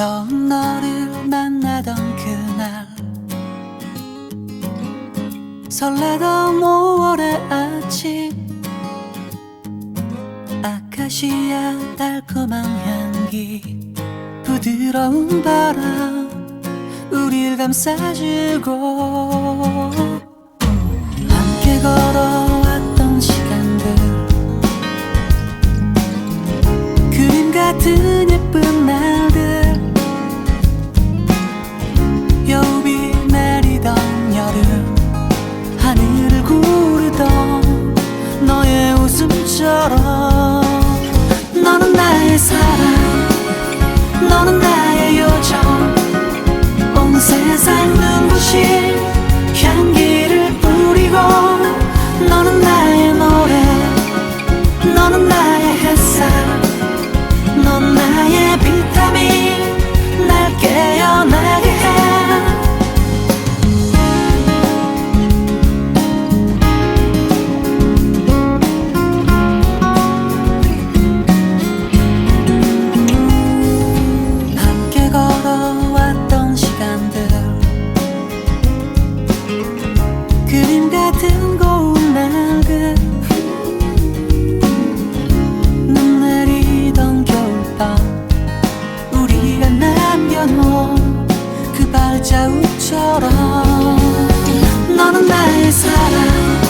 처음 너를 만나던 그날 설레던 5월의 아침 아카시아 달콤한 향기 부드러운 바람 감싸주고 함께 걸어왔던 시간들. 그림 같은 예쁜 날들. 여우비 내리던 여름. 하늘을 구르던 너의 웃음처럼 그 발자국처럼 너는 나의 사랑